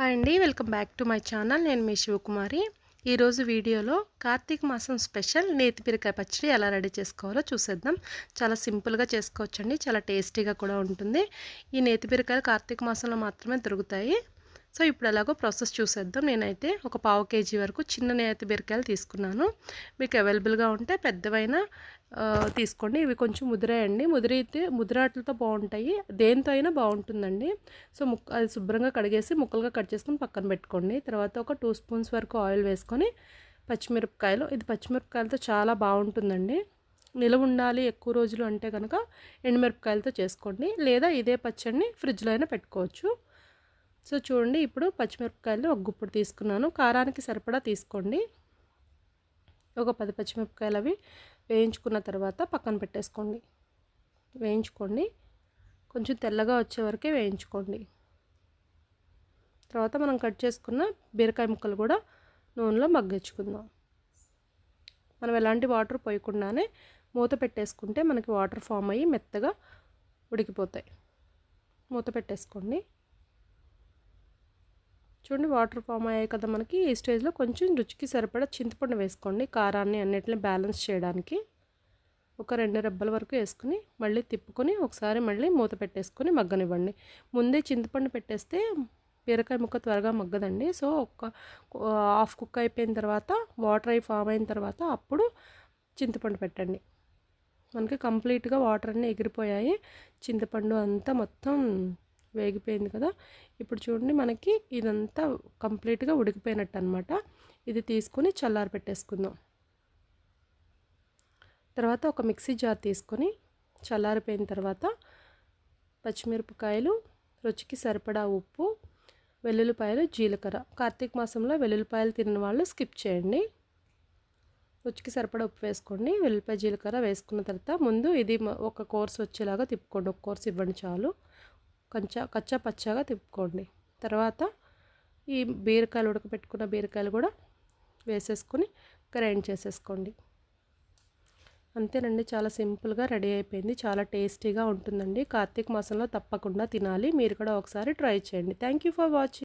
Hi అండి welcome back to my channel. నేను మీ శివకుమారి. ఈరోజు వీడియోలో కార్తీక మాసం స్పెషల్ నేతి బీరకాయ పచ్చడి ఎలా రెడీ చేసుకోవాలో చూసేద్దాం. చాలా సింపుల్గా చేసుకోవచ్చండి చాలా టేస్టీగా కూడా ఉంటుంది. ఈ నేతి బీరకాయలు కార్తీక మాసంలో మాత్రమే దొరుకుతాయి. సో ఇప్పుడు ఎలాగో ప్రాసెస్ చూసేద్దాం. నేనైతే ఒక పావు కేజీ వరకు చిన్న నేతి బీరకాయలు తీసుకున్నాను. మీకు అవైలబుల్గా ఉంటే పెద్దవైనా తీసుకోండి. ఇవి కొంచెం ముదిరాయండి. ముదిరైతే ముదిరాట్లతో బాగుంటాయి. దేంతో అయినా బాగుంటుందండి. సో ముక్క అది శుభ్రంగా కడిగేసి ముక్కలుగా కట్ చేసుకొని పక్కన పెట్టుకోండి. తర్వాత ఒక టూ స్పూన్స్ వరకు ఆయిల్ వేసుకొని పచ్చిమిరపకాయలు ఇది పచ్చిమిరపకాయలతో చాలా బాగుంటుందండి. నిలవ ఉండాలి ఎక్కువ రోజులు అంటే కనుక ఎండుమిరపకాయలతో చేసుకోండి. లేదా ఇదే పచ్చడిని ఫ్రిడ్జ్లో అయినా పెట్టుకోవచ్చు. సో చూడండి ఇప్పుడు పచ్చిమిరపకాయలు ఒక గుప్పుడు తీసుకున్నాను. కారానికి సరిపడా తీసుకోండి. ఒక పది పచ్చిమిరపకాయలు అవి వేయించుకున్న తర్వాత పక్కన పెట్టేసుకోండి. వేయించుకోండి. కొంచెం తెల్లగా వచ్చే వరకే వేయించుకోండి. తర్వాత మనం కట్ చేసుకున్న బీరకాయ ముక్కలు కూడా నూనెలో మగ్గించుకుందాం మనం ఎలాంటి వాటర్ పోయకుండానే మూత పెట్టేసుకుంటే మనకి వాటర్ ఫామ్ అయ్యి మెత్తగా ఉడికిపోతాయి. మూత పెట్టేసుకోండి. చూడండి వాటర్ ఫామ్ అయ్యాయి కదా మనకి. ఈ స్టేజ్లో కొంచెం రుచికి సరిపడా చింతపండు వేసుకోండి కారాన్ని అన్నిటిని బ్యాలెన్స్ చేయడానికి. ఒక రెండు రెబ్బల వరకు వేసుకుని మళ్ళీ తిప్పుకొని ఒకసారి మళ్ళీ మూత పెట్టేసుకొని మగ్గనివ్వండి. ముందే చింతపండు పెట్టేస్తే బీరకాయ ముక్క త్వరగా మగ్గదండి. సో ఒక హాఫ్ కుక్ అయిపోయిన తర్వాత వాటర్ అయి ఫామ్ అయిన తర్వాత అప్పుడు చింతపండు పెట్టండి. మనకి కంప్లీట్గా వాటర్ అన్నీ ఎగిరిపోయాయి. చింతపండు అంతా మొత్తం వేగిపోయింది కదా. ఇప్పుడు చూడండి మనకి ఇదంతా కంప్లీట్గా ఉడికిపోయినట్టు అనమాట ఇది తీసుకొని చల్లారి పెట్టేసుకుందాం. తర్వాత ఒక మిక్సీ జార్ తీసుకొని చల్లారిపోయిన తర్వాత పచ్చిమిరపకాయలు రుచికి సరిపడా ఉప్పు వెల్లుల్లిపాయలు జీలకర్ర. కార్తీక మాసంలో వెల్లుల్లిపాయలు తిన్న వాళ్ళు స్కిప్ చేయండి. రుచికి సరిపడా ఉప్పు వేసుకోండి. వెల్లుల్లిపాయ జీలకర్ర వేసుకున్న తర్వాత ముందు ఇది ఒక కోర్స్ వచ్చేలాగా తిప్పుకోండి. ఒక కోర్స్ ఇవ్వండి చాలు. కొంచెం కచ్చా పచ్చగా తిప్పుకోండి. తర్వాత ఈ బీరకాయలు ఉడకపెట్టుకున్న బీరకాయలు కూడా వేసేసుకొని గ్రైండ్ చేసేసుకోండి. అంతేనండి చాలా సింపుల్గా రెడీ అయిపోయింది. చాలా టేస్టీగా ఉంటుందండి. కార్తీక మాసంలో తప్పకుండా తినాలి. మీరు కూడా ఒకసారి ట్రై చేయండి. Thank for watching